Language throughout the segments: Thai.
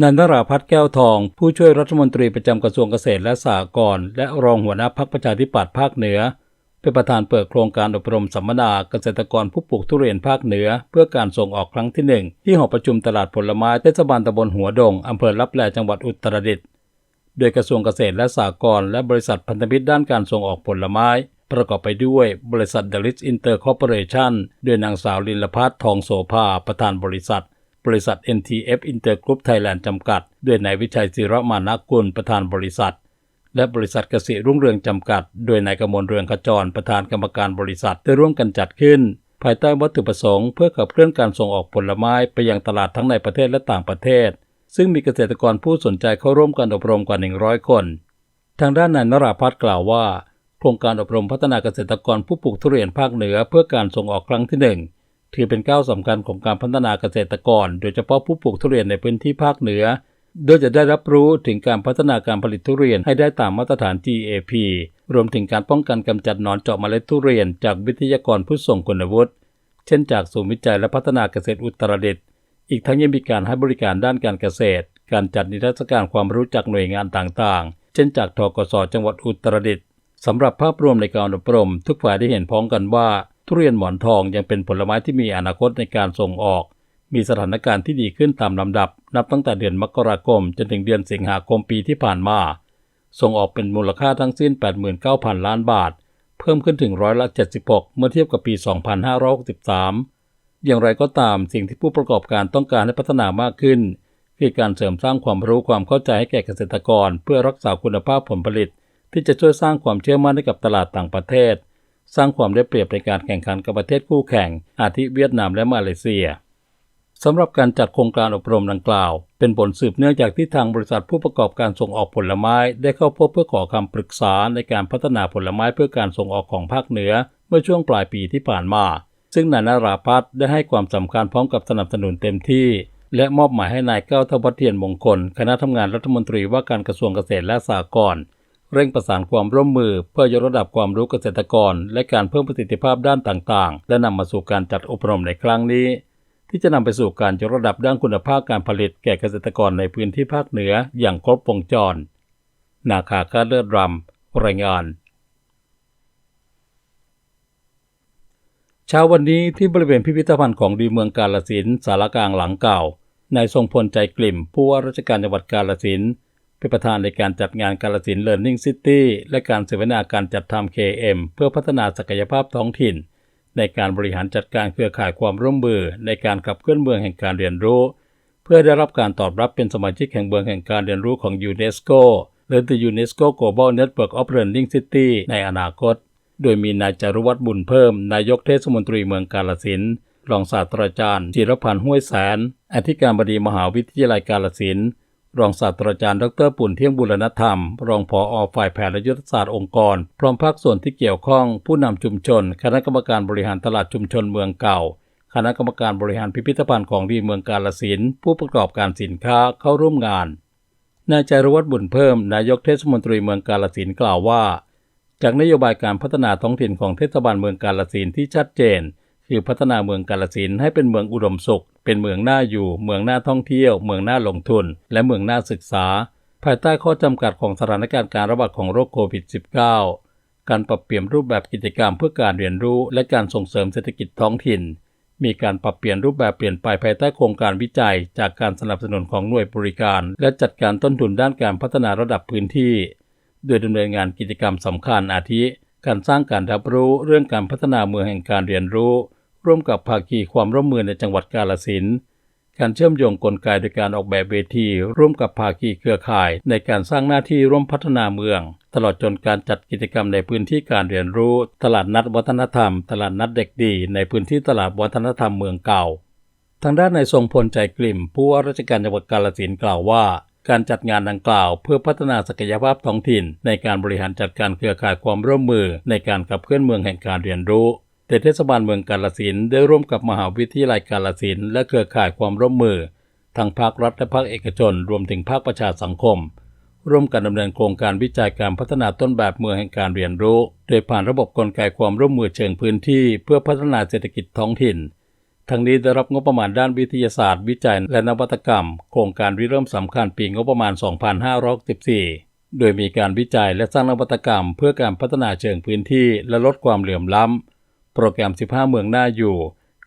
นันทราพัฒน์แก้วทอง ผู้ช่วยรัฐมนตรีประจำกระทรวงเกษตรและสหกรณ์และรองหัวหน้าพักประชาธิปัตย์ภาคเหนือ เป็นประธานเปิดโครงการอบรมสัมมนาเกษตรกรผู้ปลูกทุเรียนภาคเหนือ เพื่อการส่งออกครั้งที่หนึ่งที่หอประชุมตลาดผลไม้เทศบาลตำบลหัวดงอำเภอลับแลจังหวัดอุตรดิตถ์โดยกระทรวงเกษตรและสหกรณ์และบริษัทพันธมิตรด้านการส่งออกผลไม้ ประกอบไปด้วยบริษัทเดลิสอินเตอร์คอร์ปอเรชั่นด้วยนางสาวลินลพัฒน์ทองโสภาประธานบริษัท บริษัท NTF Intergroup Thailand จำกัด ด้วยนายวิชัยศิรมานากุลประธานบริษัท และบริษัทเกษตรรุ่งเรืองจำกัด โดยนายกมลเรืองขจรประธานกรรมการบริษัทได้ร่วมกันจัดขึ้น ภายใต้วัตถุประสงค์เพื่อขับเคลื่อนการส่งออกผลไม้ไปยังตลาดทั้งในประเทศและต่างประเทศ ซึ่งมีเกษตรกรผู้สนใจเข้าร่วมการอบรมกว่า 100 คน ทางด้านนายนราพัฒน์กล่าวว่า โครงการอบรมพัฒนาเกษตรกรผู้ปลูกทุเรียนภาคเหนือเพื่อการส่งออกครั้งที่หนึ่ง ถือเป็นก้าวสำคัญของการพัฒนาเกษตรกร โดยเฉพาะผู้ปลูกทุเรียนในพื้นที่ภาคเหนือ โดยจะได้รับรู้ถึงการพัฒนาการผลิตทุเรียนให้ได้ตามมาตรฐาน GAP รวมถึงการป้องกันกำจัดหนอนเจาะเมล็ดทุเรียนจากวิทยากรผู้ทรงคุณวุฒิ เช่นจากศูนย์วิจัยและพัฒนาเกษตรอุตรดิตถ์ อีกทั้งยังมีการให้บริการด้านการเกษตร การจัดนิทรรศการความรู้จากหน่วยงานต่างๆ เช่นจากทกสจังหวัดอุตรดิตถ์สำหรับภาพรวมในการอบรม ทุกฝ่ายได้เห็นพ้องกันว่า ทุเรียนหมอนทองยังเป็นผลไม้ที่มีอนาคตในการส่งออก มีสถานการณ์ที่ดีขึ้นตามลำดับ นับตั้งแต่เดือนมกราคม จนถึงเดือนสิงหาคมปีที่ผ่านมา ส่งออกเป็นมูลค่าทั้งสิ้น 89,000 ล้านบาท เพิ่มขึ้นถึงร้อยละ 76 เมื่อเทียบกับปี 2563 อย่างไรก็ตามสิ่งที่ผู้ประกอบการต้องการให้พัฒนามากขึ้น คือการเสริมสร้างความรู้ความเข้าใจให้แก่เกษตรกร เพื่อรักษาคุณภาพผลผลิต ที่จะช่วยสร้างความเชื่อมั่นให้กับตลาดต่างประเทศ สร้างความได้เปรียบในการแข่งขันกับประเทศคู่แข่ง อาทิเวียดนามและมาเลเซียสำหรับการจัดโครงการอบรมดังกล่าว เป็นผลสืบเนื่องจากที่ทางบริษัทผู้ประกอบการส่งออกผลไม้ได้เข้าพบเพื่อขอคำปรึกษาในการพัฒนาผลไม้เพื่อการส่งออกของภาคเหนือ เมื่อช่วงปลายปีที่ผ่านมา ซึ่งนายนาราพัฒน์ได้ให้ความสำคัญพร้อมกับสนับสนุนเต็มที่ และมอบหมายให้นายเก้าทวัฒเทียนมงคล คณะทำงานรัฐมนตรีว่าการกระทรวงเกษตรและสหกรณ์ เร่งประสานความร่วมมือ เพื่อยกระดับความรู้เกษตรกร และการเพิ่มประสิทธิภาพด้านต่างๆ และนำมาสู่การจัดอบรมในครั้งนี้ ที่จะนำไปสู่การยกระดับด้านคุณภาพการผลิตแก่เกษตรกรในพื้นที่ภาคเหนืออย่างครบวงจร นาคาคาเลือดรำรายงานเช้าวันนี้ที่บริเวณพิพิธภัณฑ์ของดีเมืองกาลสินสารกลางหลังเก่านายทรงพลใจกลิ่มผู้ว่าราชการจังหวัดกาลสิน เป็นประธานในการจัดงานกาลสิน Learning City และการเสวนาการจัดทำ KM เพื่อพัฒนาศักยภาพท้องถิ่น ในการบริหารจัดการเครือข่ายความร่วมมือในการขับเคลื่อนเมืองแห่งการเรียนรู้ เพื่อได้รับการตอบรับเป็นสมาชิกแห่งเมืองแห่งการเรียนรู้ของยูเนสโกหรือ The UNESCO Global Network of Learning City ในอนาคต โดยมีนายจารุวัฒน์บุญเพิ่ม นายกเทศมนตรีเมืองกาลสินรองศาสตราจารย์จิรพันธ์ห้วยแสน อธิการบดีมหาวิทยาลัยกาลสิน รองศาสตราจารย์ดรปุ่นเที่ยงบุรณธรรม รองผออฝ่ายแผนและยุทธศาสตร์องค์กร พร้อมภาคส่วนที่เกี่ยวข้อง ผู้นำชุมชน คณะกรรมการบริหารตลาดชุมชนเมืองเก่า คณะกรรมการบริหารพิพิธภัณฑ์ของดีเมืองกาลสินผู้ประกอบการสินค้าเข้าร่วมงาน นายจารวัฒน์บุญเพิ่ม นายกเทศมนตรีเมืองกาลสินกล่าวว่า จากนโยบายการพัฒนาท้องถิ่นของเทศบาลเมืองกาลสินที่ชัดเจน คือพัฒนาเมืองกาลสินให้เป็นเมืองอุดมสุข เป็นเมืองน่าอยู่ เมืองน่าท่องเที่ยว เมืองน่าลงทุน และเมืองน่าศึกษา ภายใต้ข้อจำกัดของสถานการณ์การระบาดของโรคโควิด -19 การปรับเปลี่ยนรูปแบบกิจกรรมเพื่อการเรียนรู้ และการส่งเสริมเศรษฐกิจท้องถิ่น มีการปรับเปลี่ยนรูปแบบเปลี่ยนไปภายใต้โครงการวิจัย จากการสนับสนุนของหน่วยบริการ และจัดการต้นทุนด้านการพัฒนาระดับพื้นที่ โดยดำเนินงานกิจกรรมสำคัญอาทิการสร้างการรับรู้เรื่องการพัฒนาเมืองแห่งการเรียนรู้ ร่วมกับภาคีความร่วมมือในจังหวัดกาฬสินการเชื่อมโยงกลไกโดยการออกแบบเวที ร่วมกับภาคีเครือข่าย ในการสร้างหน้าที่ร่วมพัฒนาเมือง ตลอดจนการจัดกิจกรรมในพื้นที่การเรียนรู้ ตลาดนัดวัฒนธรรม ตลาดนัดเด็กดี ในพื้นที่ตลาดวัฒนธรรมเมืองเก่า ทางด้านนายทรงพลใจกลิ่ม ผู้ว่าราชการจังหวัดกาฬสินกล่าวว่า การจัดงานดังกล่าว เพื่อพัฒนาศักยภาพท้องถิ่น ในการบริหารจัดการเครือข่ายความร่วมมือ ในการขับเคลื่อนเมืองแห่งการเรียนรู้ แต่เทศบาลเมืองกาฬสินได้ร่วมกับมหาวิทยาลัยกาฬสินและเครือข่ายความร่วมมือทั้งภาครัฐและภาคเอกชน รวมถึงภาคประชาสังคม ร่วมกันดำเนินโครงการวิจัยการพัฒนาต้นแบบเมืองแห่งการเรียนรู้ โดยผ่านระบบกลไกความร่วมมือเชิงพื้นที่เพื่อพัฒนาเศรษฐกิจท้องถิ่น ทั้งนี้ได้รับงบประมาณด้านวิทยาศาสตร์ วิจัยและนวัตกรรม โครงการริเริ่มสำคัญปีงบประมาณ 2514โดยมีการวิจัยและสร้างนวัตกรรม เพื่อการพัฒนาเชิงพื้นที่และลดความเหลื่อมล้ำ โปรแกรม 15 เมืองหน่าอยู่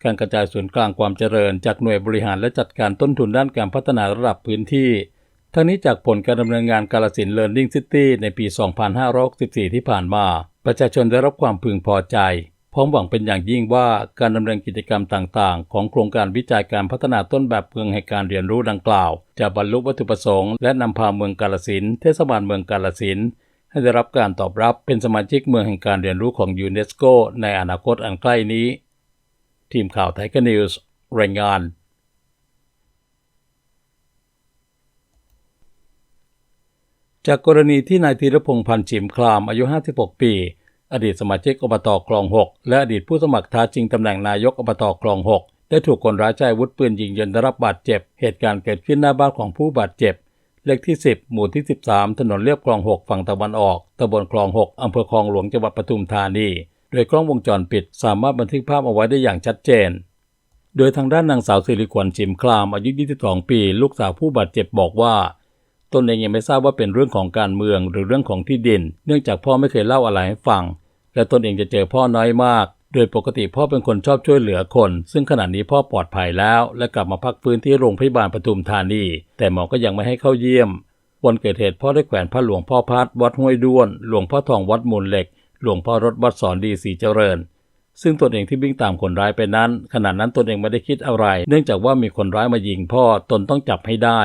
การกระจายศูนย์กลางความเจริญ จากหน่วยบริหารและจัดการต้นทุนด้านการพัฒนาระดับพื้นที่ ทั้งนี้จากผลการดำเนินงานกาลสินเลิร์นนิ่งซิตี้ในปี 2564 ที่ผ่านมา ประชาชนได้รับความพึงพอใจ พร้อมหวังเป็นอย่างยิ่งว่าการดำเนินกิจกรรมต่างๆ ของโครงการวิจัยการพัฒนาต้นแบบเมืองแห่งการเรียนรู้ดังกล่าว จะบรรลุวัตถุประสงค์และนำพาเมืองกาลสินเทศบาลเมืองกาลสิน ให้ได้รับการตอบรับเป็นสมาชิกเมืองแห่งการเรียนรู้ของยูเนสโกในอนาคตอันใกล้นี้ ทีมข่าวไทยกนิวส์รายงาน จากกรณีที่นายธีรพงษ์พันธ์ฉิมคลามอายุ 56 ปี อดีตสมาชิกอบตคลอง 6 และอดีตผู้สมัครท้าชิงตำแหน่งนายกอบตคลอง 6 ได้ถูกคนร้ายใช้อาวุธปืนยิงจนได้รับบาดเจ็บ เหตุการณ์เกิดขึ้นหน้าบ้านของผู้บาดเจ็บ เลขที่ 10 หมู่ที่ 13 ถนนเลียบคลอง 6 ฝั่งตะวันออกตำบลคลอง 6 อำเภอคลองหลวงจังหวัดปทุมธานี โดยกล้องวงจรปิดสามารถบันทึกภาพเอาไว้ได้อย่างชัดเจน โดยทางด้านนางสาวสิริขวัญชิมคลามอายุ 22 ปี ลูกสาวผู้บาดเจ็บบอกว่าตนเองยังไม่ทราบว่าเป็นเรื่องของการเมืองหรือเรื่องของที่ดิน เนื่องจากพ่อไม่เคยเล่าอะไรให้ฟัง และตนเองจะเจอพ่อน้อยมาก โดยปกติพ่อเป็นคนชอบช่วยเหลือคน ซึ่งขณะนี้พ่อปลอดภัยแล้ว และกลับมาพักฟื้นที่โรงพยาบาลปทุมธานี แต่หมอก็ยังไม่ให้เข้าเยี่ยม วันเกิดเหตุพ่อได้แขวนพระหลวงพ่อพัดวัดห้วยด้วน หลวงพ่อทองวัดมูลเหล็ก หลวงพ่อรถวัดสอนดีสีเจริญ ซึ่งตนเองที่วิ่งตามคนร้ายไปนั้น ขณะนั้นตนเองไม่ได้คิดอะไร เนื่องจากว่ามีคนร้ายมายิงพ่อตนต้องจับให้ได้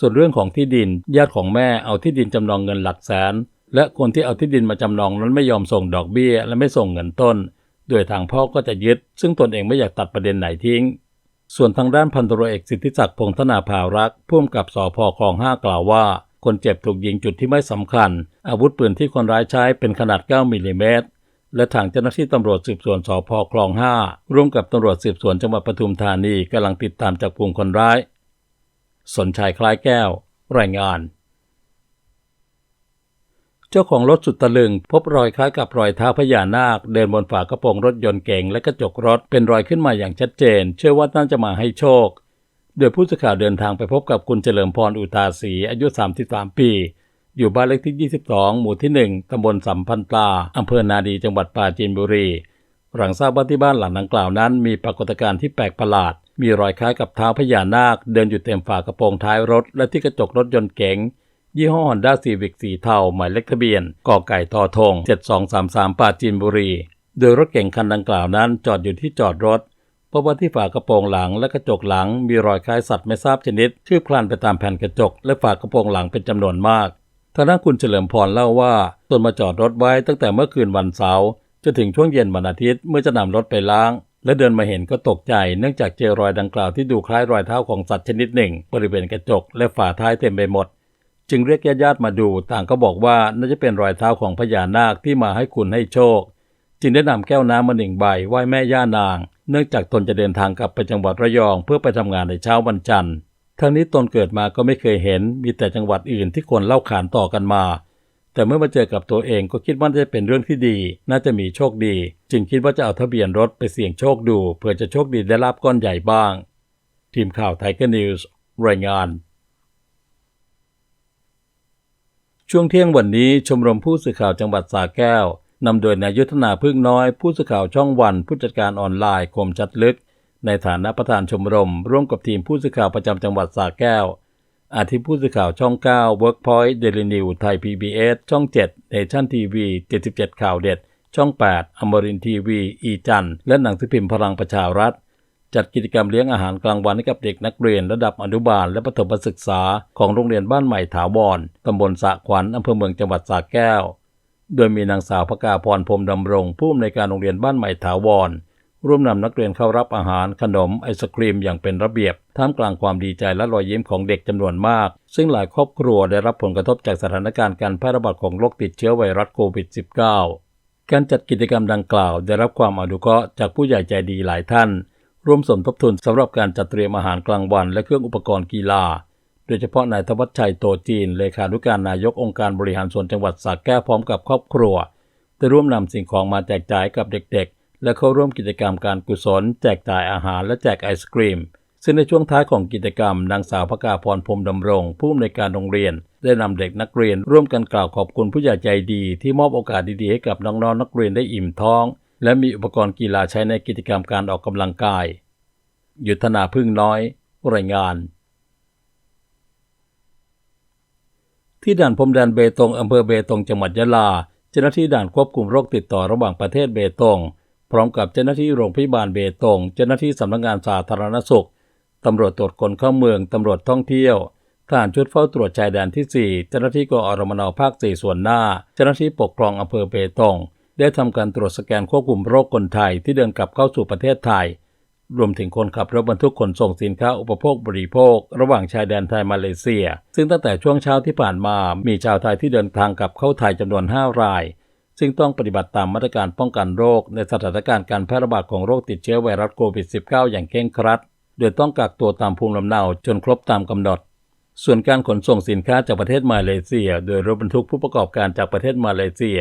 ส่วนเรื่องของที่ดินญาติของแม่เอาที่ดินจำนองเงินหลักแสน และคนที่เอาที่ดินมาจำนองนั้นไม่ยอมส่งดอกเบี้ย และไม่ส่งเงินต้น โดยทางพ่อก็จะยึด ซึ่งตนเองไม่อยากตัดประเด็นไหนทิ้ง ส่วนทางด้านพันตรเอกสิทธิศักดิ์พงษ์ธนาภารักษ์ผู้กำกับสพคลองห้ากล่าวว่า คนเจ็บถูกยิงจุดที่ไม่สำคัญ อาวุธปืนที่คนร้ายใช้เป็นขนาด 9มิลลิเมตรและทางเจ้าหน้าที่ตำรวจสืบสวนสพคลอง 5 ร่วมกับตำรวจสืบสวนจังหวัดปทุมธานีกำลังติดตามจับกลุ่มคนร้าย สนชัยคล้ายแก้ว รายงาน เจ้าของรถสุดตะลึง พบรอยคล้ายกับรอยเท้าพญานาค เดินบนฝากระโปรงรถยนต์เก๋งและกระจกรถเป็นรอยขึ้นมาอย่างชัดเจน เชื่อว่าน่าจะมาให้โชค โดยผู้สื่อข่าวเดินทางไปพบกับคุณเฉลิมพรอุตาศรีอายุ 33 ปี อยู่บ้านเลขที่ 22 หมู่ที่ 1 ตำบลสัมพันตาอำเภอนาดีจังหวัดปราจีนบุรีหลังทราบว่าที่บ้านหลังดังกล่าวนั้น มีปรากฏการณ์ที่แปลกประหลาด มีรอยคล้ายกับเท้าพญานาค เดินอยู่เต็มฝากระโปรงท้ายรถ และที่กระจกรถยนต์เก๋ง ยี่ห้อ Honda Civic สีเทา หมายเลขทะเบียนกอไก่ทอทง 7233ปราจีนบุรี โดยรถเก๋งคันดังกล่าวนั้นจอดอยู่ที่จอดรถพบว่าที่ฝากระโปรงหลังและกระจกหลังมีรอยคล้ายสัตว์ไม่ทราบชนิดคืบคลานไปตามแผ่นกระจก และฝากระโปรงหลังเป็นจำนวนมากทางด้านคุณเฉลิมพรเล่าว่าตนมาจอดรถไว้ตั้งแต่เมื่อคืนวันเสาร์จนถึงช่วงเย็นวันอาทิตย์เมื่อจะนำรถไปล้าง และเดินมาเห็นก็ตกใจ เนื่องจากเจอรอยดังกล่าวที่ดูคล้ายรอยเท้าของสัตว์ชนิดหนึ่ง บริเวณกระจกและฝาท้ายเต็มไปหมด จึงเรียกญาติมาดู ต่างก็บอกว่าน่าจะเป็นรอยเท้าของพญานาคที่มาให้คุณให้โชค จึงได้นำแก้วน้ำมาหนึ่งใบไหว้แม่ย่านาง เนื่องจากตนจะเดินทางกลับไปจังหวัดระยองเพื่อไปทำงานในเช้าวันจันทร์ทั้งนี้ตนเกิดมาก็ไม่เคยเห็น มีแต่จังหวัดอื่นที่คนเล่าขานต่อกันมา แต่เมื่อมาเจอกับตัวเองก็คิดว่าน่าจะเป็นเรื่องที่ดี น่าจะมีโชคดี จึงคิดว่าจะเอาทะเบียนรถไปเสี่ยงโชคดูเพื่อจะโชคดีได้รับก้อนใหญ่บ้าง ทีมข่าวไทยเกนิวส์รายงาน ช่วงเที่ยงวันนี้ชมรมผู้สื่อข่าวจังหวัดสระแก้วนำโดยนายยุทธนาพึ่งน้อย ผู้สื่อข่าวช่องวัน ผู้จัดการออนไลน์คมชัดลึก ในฐานะประธานชมรม ร่วมกับทีมผู้สื่อข่าวประจำจังหวัดสระแก้ว อาทิผู้สื่อข่าวช่อง 9 Workpoint Daily News ไทย PBS ช่อง 7 Nation TV 77 ข่าวเด็ด ช่อง 8 อมรินทีวี อีจันและหนังสือพิมพ์พลังประชารัฐ จัดกิจกรรมเลี้ยงอาหารกลางวันให้กับเด็กนักเรียนระดับอนุบาลและประถมศึกษาของโรงเรียนบ้านใหม่ถาวรตำบลสะขวัญอำเภอเมืองจังหวัดสระแก้ว โดยมีนางสาวพกาพรพรมดำรง ผู้อำนวยการโรงเรียนบ้านใหม่ถาวรร่วมนำนักเรียนเข้ารับอาหารขนมไอศครีมอย่างเป็นระเบียบ ท่ามกลางความดีใจและรอยยิ้มของเด็กจำนวนมาก ซึ่งหลายครอบครัวได้รับผลกระทบจากสถานการณ์การแพร่ระบาดของโรคติดเชื้อไวรัสโควิด -19 การจัดกิจกรรมดังกล่าว ได้รับความอนุเคราะห์จากผู้ใหญ่ใจดีหลายท่าน ร่วมสมทบทุนสำหรับการจัดเตรียมอาหารกลางวันและเครื่องอุปกรณ์กีฬา โดยเฉพาะนายธวัชชัยโตจีน เลขานุการนายกองค์การบริหารส่วนจังหวัดสระแก้วพร้อมกับครอบครัว ได้ร่วมนำสิ่งของมาแจกจ่ายกับเด็กๆ และเข้าร่วมกิจกรรมการกุศล แจกจ่ายอาหารและแจกไอศกรีม ซึ่งในช่วงท้ายของกิจกรรมนางสาวพกาพรพรมดำรง ผู้อำนวยการโรงเรียน ได้นำเด็กนักเรียนร่วมกันกล่าวขอบคุณผู้ใหญ่ใจดี ที่มอบโอกาสดีๆให้กับน้องๆนักเรียนได้อิ่มท้อง และมีอุปกรณ์กีฬาใช้ในกิจกรรมการออกกำลังกาย ยุทธนาพึ่งน้อย รายงาน ที่ด่านพรมแดนเบตงอำเภอเบตงจังหวัดยะลา เจ้าหน้าที่ด่านควบคุมโรคติดต่อระหว่างประเทศเบตง พร้อมกับเจ้าหน้าที่โรงพยาบาลเบตง เจ้าหน้าที่สำนักงานสาธารณสุขตำรวจตรวจคนเข้าเมือง ตำรวจท่องเที่ยวทหารชุดเฝ้าตรวจชายแดนที่ 4 เจ้าหน้าที่กอรมนภาค 4 ส่วนหน้า เจ้าหน้าที่ปกครองอำเภอเบตง ได้ทำการตรวจสแกนควบคุมโรคคนไทยที่เดินกลับเข้าสู่ประเทศไทย รวมถึงคนขับรถบรรทุกขนส่งสินค้าอุปโภคบริโภค ระหว่างชายแดนไทยมาเลเซีย ซึ่งตั้งแต่ช่วงเช้าที่ผ่านมามีชาวไทยที่เดินทางกลับเข้าไทยจำนวน 5 ราย ซึ่งต้องปฏิบัติตามมาตรการป้องกันโรค ในสถานการณ์การแพร่ระบาดของโรคติดเชื้อไวรัสโควิด -19 อย่างเคร่งครัด โดยต้องกักตัวตามภูมิลำเนาจนครบตามกำหนดส่วนการขนส่งสินค้าจากประเทศมาเลเซีย โดยรถบรรทุกผู้ประกอบการจากประเทศมาเลเซีย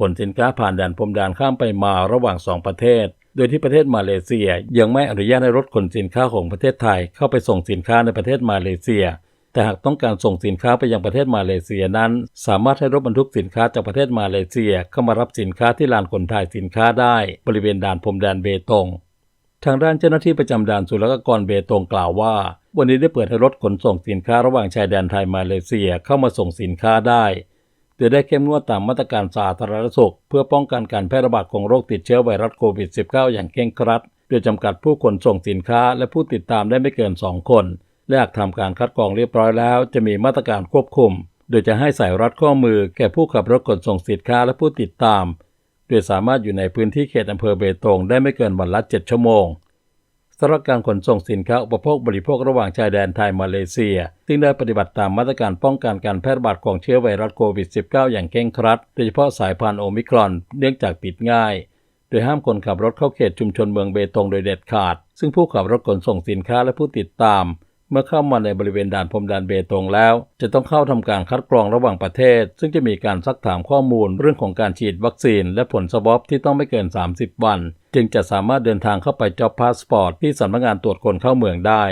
ขนสินค้าผ่านด่านพรมแดนข้ามไปมาระหว่าง 2 ประเทศ โดยที่ประเทศมาเลเซียยังไม่อนุญาตให้รถขนสินค้าของประเทศไทยเข้าไปส่งสินค้าในประเทศมาเลเซีย แต่หากต้องการส่งสินค้าไปยังประเทศมาเลเซียนั้น สามารถให้รถบรรทุกสินค้าจากประเทศมาเลเซียเข้ามารับสินค้าที่ลานขนถ่ายสินค้าได้ บริเวณด่านพรมแดนเบตงทางด้านเจ้าหน้าที่ประจำด่านศุลกากรเบตงกล่าวว่า วันนี้ได้เปิดให้รถขนส่งสินค้าระหว่างชายแดนไทยมาเลเซียเข้ามาส่งสินค้าได้ โดยได้เข้มงวดตามมาตรการสาธารณสุข เพื่อป้องกันการแพร่ระบาดของโรคติดเชื้อไวรัสโควิด -19 อย่างเคร่งครัด โดยจำกัดผู้ขนส่งสินค้าและผู้ติดตามได้ไม่เกิน 2 คน และหากทำการคัดกรองเรียบร้อยแล้ว จะมีมาตรการควบคุม โดยจะให้ใส่รัดข้อมือแก่ผู้ขับรถขนส่งสินค้าและผู้ติดตาม โดยสามารถอยู่ในพื้นที่เขตอำเภอเบตงได้ไม่เกินวันละ 7 ชั่วโมง สำหรับการขนส่งสินค้าอุปโภคบริโภคระหว่างชายแดนไทยมาเลเซีย ซึ่งได้ปฏิบัติตามมาตรการป้องกันการแพร่ระบาดของเชื้อไวรัสโควิด -19 อย่างเคร่งครัด โดยเฉพาะสายพันธุ์โอมิครอน เนื่องจากติดง่าย โดยห้ามคนขับรถเข้าเขตชุมชนเมืองเบตงโดยเด็ดขาด ซึ่งผู้ขับรถขนส่งสินค้าและผู้ติดตาม เมื่อเข้ามาในบริเวณด่านพรมแดนเบตงแล้ว จะต้องเข้าทำการคัดกรองระหว่างประเทศ ซึ่งจะมีการซักถามข้อมูลเรื่องของการฉีดวัคซีน และผลสวอปที่ต้องไม่เกิน 30 วัน จึงจะสามารถเดินทางเข้าไปจอบพาสปอร์ตที่สำนักงานตรวจคนเข้าเมืองได้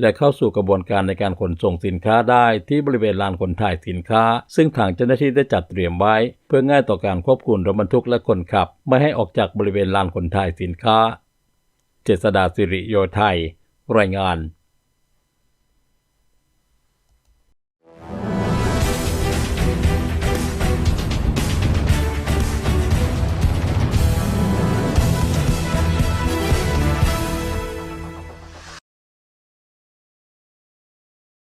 และเข้าสู่กระบวนการในการขนส่งสินค้าได้ที่บริเวณลานขนถ่ายสินค้า ซึ่งทางเจ้าหน้าที่ได้จัดเตรียมไว้ เพื่อง่ายต่อการควบคุมรถบรรทุกและคนขับ ไม่ให้ออกจากบริเวณลานขนถ่ายสินค้า เจษดาสิริโยไทยรายงาน